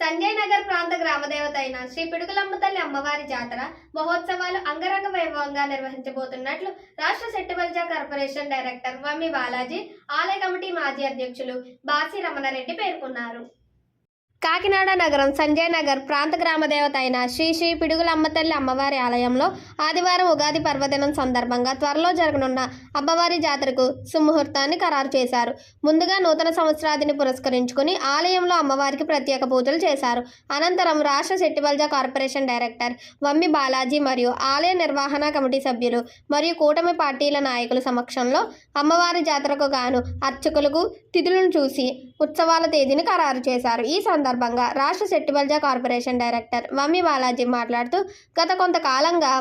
సంజయ్ నగర్ ప్రాంత గ్రామదేవత అయిన శ్రీ పిడుగులమ్మ తల్లి అమ్మవారి జాతర మహోత్సవాలు అంగరంగ వైభవంగా నిర్వహించబోతున్నట్లు రాష్ట్ర సెట్టిబల్జా కార్పొరేషన్ డైరెక్టర్ వమ్మి బాలాజీ ఆలయ కమిటీ మాజీ అధ్యక్షులు బాసి రమణారెడ్డి పేర్కొన్నారు. కాకినాడ నగరం సంజయ్ నగర్ ప్రాంత గ్రామదేవత అయిన శ్రీ శ్రీ పిడుగులమ్మ తల్లి అమ్మవారి ఆలయంలో ఆదివారం ఉగాది పర్వదినం సందర్భంగా త్వరలో జరగనున్న అమ్మవారి జాతరకు సుముహూర్తాన్ని ఖరారు చేశారు. ముందుగా నూతన సంవత్సరాదిని పురస్కరించుకుని ఆలయంలో అమ్మవారికి ప్రత్యేక పూజలు చేశారు. అనంతరం రాష్ట్ర శెట్టిబల్జా కార్పొరేషన్ డైరెక్టర్ వమ్మి బాలాజీ మరియు ఆలయ నిర్వహణ కమిటీ సభ్యులు మరియు కూటమి పార్టీల నాయకుల సమక్షంలో అమ్మవారి జాతరకు గాను అర్చకులకు తిథులను చూసి ఉత్సవాల తేదీని ఖరారు చేశారు. ఈ సందర్భంగా రాష్ట్ర శెట్టిబల్జా కార్పొరేషన్ డైరెక్టర్ వమ్మి బాలాజీ మాట్లాడుతూ గత కొంతకాలంగా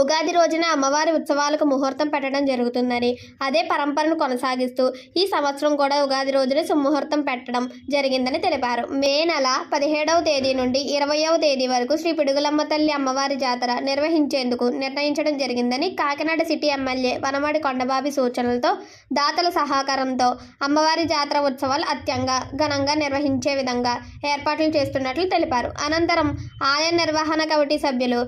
ఉగాది రోజున అమ్మవారి ఉత్సవాలకు ముహూర్తం పెట్టడం జరుగుతుందని అదే పరంపరను కొనసాగిస్తూ ఈ సంవత్సరం కూడా ఉగాది రోజున సుముహూర్తం పెట్టడం జరిగిందని తెలిపారు. మే నెల పదిహేడవ తేదీ నుండి ఇరవయవ తేదీ వరకు శ్రీ పిడుగులమ్మ తల్లి అమ్మవారి జాతర నిర్వహించేందుకు నిర్ణయించడం జరిగిందని కాకినాడ సిటీ ఎమ్మెల్యే వనమాడి కొండబాబి సూచనలతో దాతల సహకారంతో అమ్మవారి జాతర ఉత్సవాలు అత్యంగా ఘనంగా నిర్వహించే విధంగా ఏర్పాట్లు చేస్తున్నట్లు తెలిపారు. అనంతరం ఆయా నిర్వహణ కమిటీ సభ్యులు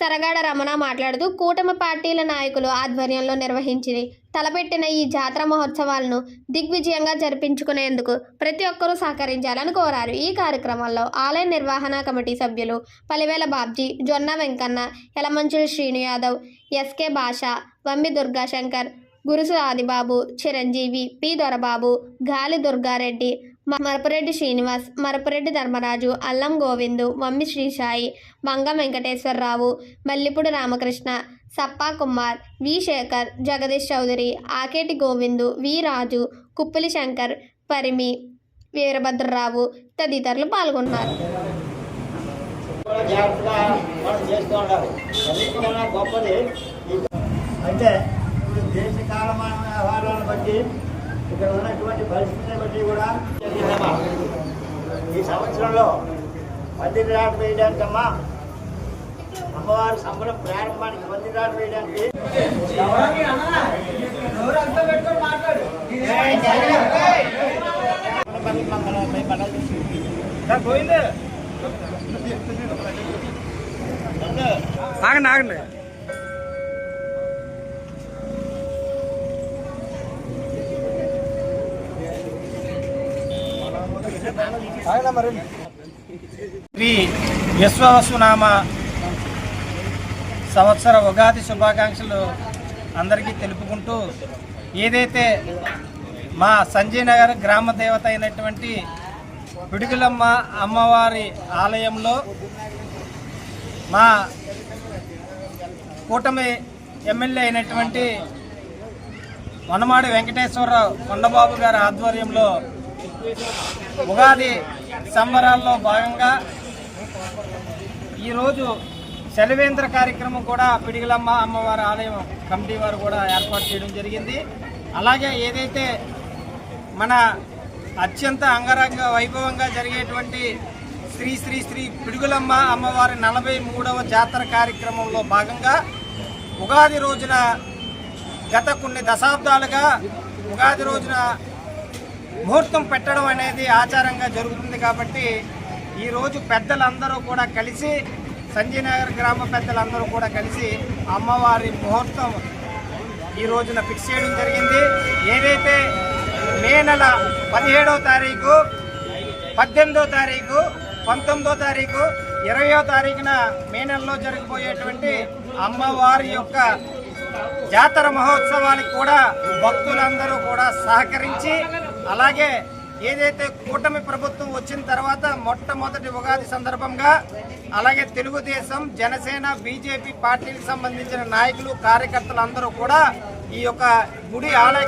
సరగాడ రమణ మాట్లాడుతూ కూటమి పార్టీల నాయకులు ఆధ్వర్యంలో నిర్వహించి తలపెట్టిన ఈ జాతర మహోత్సవాలను దిగ్విజయంగా జరిపించుకునేందుకు ప్రతి ఒక్కరూ సహకరించాలని కోరారు. ఈ కార్యక్రమంలో ఆలయ నిర్వహణ కమిటీ సభ్యులు Paliveli Babji Jonna Venkanna Yalamanchili Srinu Yadav SK Basha Vammi Durgashankar Gurusu Adibabu Chiranjeevi P. Dorababu Gali Durgareddy Marapareddy Srinivas Marapareddy Dharmaraju Allam Govindu Mammi Srisai Manga Venkateswararao Mallipudi Ramakrishna Sappa Kumar V Sekhar Jagadish Chowdary Aketi Govindu V Raju Kuppali Shankar Parimi Veerabhadrarao తదితరులు పాల్గొన్నారు. అయితే దేశ కాలమాన వ్యవహారాలను బట్టి ఇక్కడ ఉన్నటువంటి పరిస్థితిని బట్టి కూడా సంవత్సరంలో సంవత్సరంలో పందిరాట వేయడానికమ్మా. అమ్మవారి సంబరం ప్రారంభానికి పందిరాట వేయడానికి. పోయింది ఆగండి ఆగండి శ్రీ విశ్వవసునామ సంవత్సర ఉగాది శుభాకాంక్షలు అందరికీ తెలుపుకుంటూ ఏదైతే మా సంజయ్ నగర్ గ్రామ దేవత అయినటువంటి పిడుగులమ్మ అమ్మవారి ఆలయంలో మా కూటమి ఎమ్మెల్యే అయినటువంటి వనమాడి వెంకటేశ్వరరావు కొండబాబు గారి ఆధ్వర్యంలో ఉగాది సంబరాల్లో భాగంగా ఈరోజు సెలవేంద్ర కార్యక్రమం కూడా పిడిగలమ్మ అమ్మవారి ఆలయం కమిటీ వారు కూడా ఏర్పాటు చేయడం జరిగింది. అలాగే ఏదైతే మన అత్యంత అంగరంగ వైభవంగా జరిగేటువంటి శ్రీ శ్రీ శ్రీ పిడుగులమ్మ అమ్మవారి నలభై మూడవ జాతర కార్యక్రమంలో భాగంగా ఉగాది రోజున గత కొన్ని దశాబ్దాలుగా ఉగాది రోజున ముహూర్తం పెట్టడం అనేది ఆచారంగా జరుగుతుంది కాబట్టి ఈరోజు పెద్దలందరూ కూడా కలిసి సంజయనగర్ గ్రామ పెద్దలందరూ కూడా కలిసి అమ్మవారి ముహూర్తం ఈ రోజున ఫిక్స్ చేయడం జరిగింది. ఏదైతే మే నెల పదిహేడవ తారీఖు పద్దెనిమిదో తారీఖు పంతొమ్మిదో తారీఖు ఇరవయో తారీఖున మే నెలలో జరిగిపోయేటువంటి అమ్మవారి యొక్క జాతర మహోత్సవానికి కూడా భక్తులందరూ కూడా సహకరించి అలాగే ఏదైతే కూటమి ప్రభుత్వం వచ్చిన తర్వాత మొట్టమొదటి ఉగాది సందర్భంగా అలాగే తెలుగుదేశం జనసేన బీజేపీ పార్టీలకు సంబంధించిన నాయకులు కార్యకర్తలు అందరూ కూడా ఈ యొక్క గుడి ఆలయ